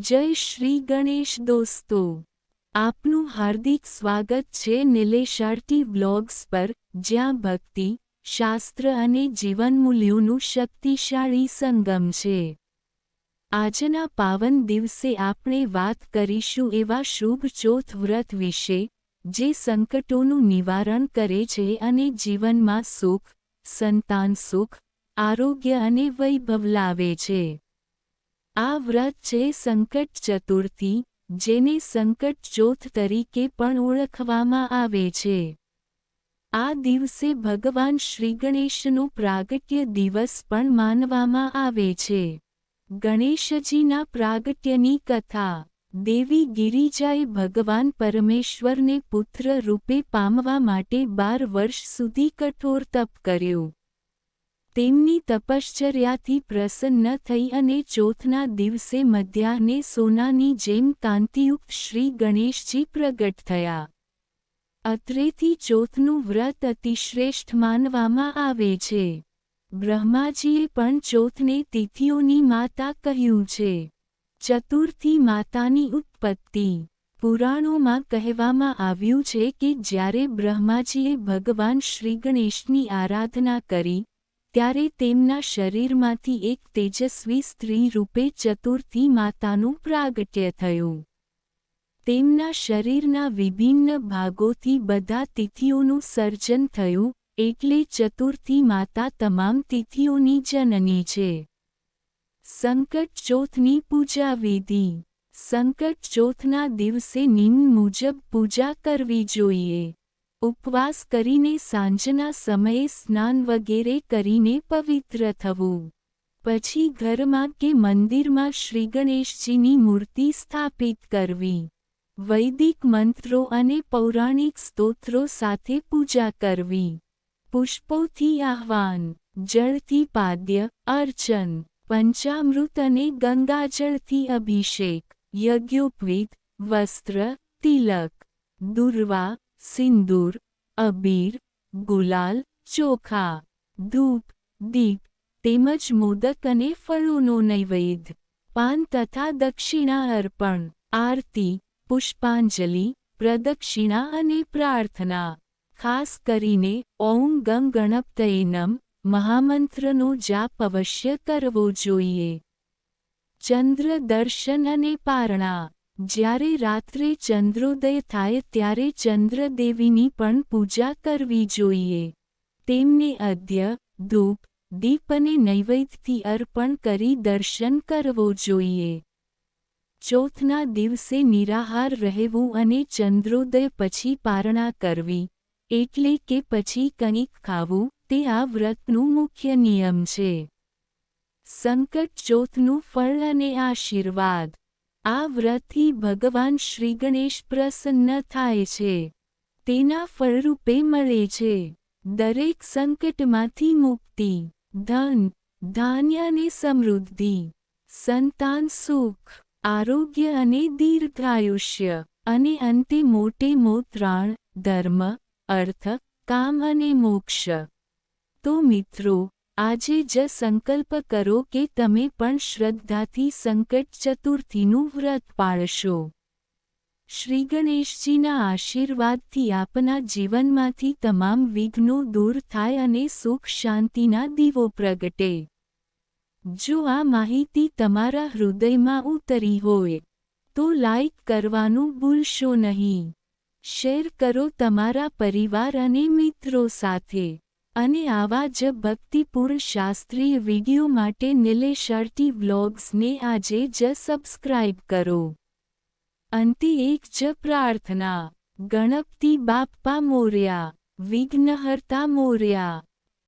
જય શ્રી ગણેશ દોસ્તો. આપનું હાર્દિક સ્વાગત છે નિલેશાર્ટી વ્લોગ્સ પર, જ્યાં ભક્તિ, શાસ્ત્ર અને જીવનમૂલ્યોનું શક્તિશાળી સંગમ છે. આજના પાવન દિવસે આપણે વાત કરીશું એવા શુભ ચોથ વ્રત વિશે, જે સંકટોનું નિવારણ કરે છે અને જીવનમાં સુખ, સંતાન સુખ, આરોગ્ય અને વૈભવ લાવે છે. આ વ્રત છે સંકટ ચતુર્થી, જેને સંકટ ચોથ તરીકે પણ ઓળખવામાં આવે છે. આ દિવસે ભગવાન શ્રી ગણેશનું પ્રાગટ્ય દિવસ પણ માનવામાં આવે છે. ગણેશજીના પ્રાગટ્યની કથા, દેવી ગિરિજાએ ભગવાન પરમેશ્વરને પુત્ર રૂપે પામવા માટે બાર વર્ષ સુધી કઠોર તપ કર્યું. તેમની તપશ્ચર્યાથી પ્રસન્ન થઈ અને ચોથના દિવસે મધ્યાહને સોનાની જેમ કાંતિયુક્ત શ્રી ગણેશજી પ્રગટ થયા. અત્રેથી ચોથનું વ્રત અતિશ્રેષ્ઠ માનવામાં આવે છે. બ્રહ્માજીએ પણ ચોથને તિથિઓની માતા કહ્યું છે. ચતુર્થી માતાની ઉત્પત્તિ. પુરાણોમાં કહેવામાં આવ્યું છે કે જ્યારે બ્રહ્માજીએ ભગવાન શ્રીગણેશની આરાધના કરી ત્યારે તેમના શરીરમાંથી એક તેજસ્વી સ્ત્રી રૂપે ચતુર્થી માતાનું પ્રાગટ્ય થયું. તેમના શરીરના વિભિન્ન ભાગોથી બધા તિથિઓનું સર્જન થયું, એટલે ચતુર્થી માતા તમામ તિથિઓની જનની છે. સંકટ ચોથની પૂજા વિધિ. સંકટ ચોથના દિવસે નિમ્ન મુજબ પૂજા કરવી જોઈએ. ઉપવાસ કરીને સાંજના સમયે સ્નાન વગેરે કરીને પવિત્ર થવું. પછી ઘરમાં કે મંદિરમાં શ્રીગણેશજીની મૂર્તિ સ્થાપિત કરવી. વૈદિક મંત્રો અને પૌરાણિક સ્તોત્રો સાથે પૂજા કરવી. પુષ્પોથી આહ્વાન, જળથી પાદ્ય, અર્ચન, પંચામૃત અને ગંગાજળથી અભિષેક, યજ્ઞોપવિત, વસ્ત્ર, તિલક, દુર્વા સિંદૂર અબીર ગુલાલ ચોખા ધૂપ દીપ તેમજ મોદક અને ફળોનો નૈવેદ્ય, પાન તથા દક્ષિણા અર્પણ, આરતી, પુષ્પાંજલિ, પ્રદક્ષિણા અને પ્રાર્થના. ખાસ કરીને, ઓમ ગમ ગણપતયે મહામંત્રનો જાપ અવશ્ય કરવો જોઈએ. ચંદ્ર દર્શન અને પારણા. જ્યારે રાત્રે ચંદ્રોદય થાય ત્યારે ચંદ્રદેવીની પણ પૂજા કરવી જોઈએ. તેમને અધ્ય ધૂપ, દીપ અને નૈવેદ્યથી અર્પણ કરી દર્શન કરવો જોઈએ. ચોથના દિવસે નિરાહાર રહેવું અને ચંદ્રોદય પછી પારણા કરવી, એટલે કે પછી કંઈક ખાવું, તે આ વ્રતનું મુખ્ય નિયમ છે. સંકટ ચોથનું ફળ અને આશીર્વાદ. આ વ્રતથી ભગવાન શ્રીગણેશ પ્રસન્ન થાય છે. તેના ફળરૂપે મળે છે. દરેક સંકટમાંથી મુક્તિ, ધન, ધાન્ય અને સમૃદ્ધિ, સંતાન સુખ, આરોગ્ય અને દીર્ઘાયુષ્ય, અને અંતે મોટે મોત્રાણ, ધર્મ, અર્થ, કામ અને મોક્ષ. તો મિત્રો આજે જ સંકલ્પ કરો કે તમે પણ શ્રદ્ધાથી સંકટ ચતુર્થીનું વ્રત પાળશો. શ્રી ગણેશજીના આશીર્વાદથી આપના જીવનમાંથી તમામ વિઘ્નો દૂર થાય અને સુખ શાંતિના દીવો પ્રગટે. જો આ માહિતી તમારા હૃદયમાં ઉતરી હોય, તો લાઈક કરવાનું ભૂલશો નહીં. શેર કરો તમારા પરિવાર અને મિત્રો સાથે. અને આવા જ ભક્તિપૂર્ણ શાસ્ત્રીય વીડિયો માટે નિલેશર્ટી વ્લોગ્સને આજે જ સબસ્ક્રાઇબ કરો. અંતે એક જ પ્રાર્થના, ગણપતિ બાપ્પા મોર્યા, વિઘ્નહર્તા મોર્યા.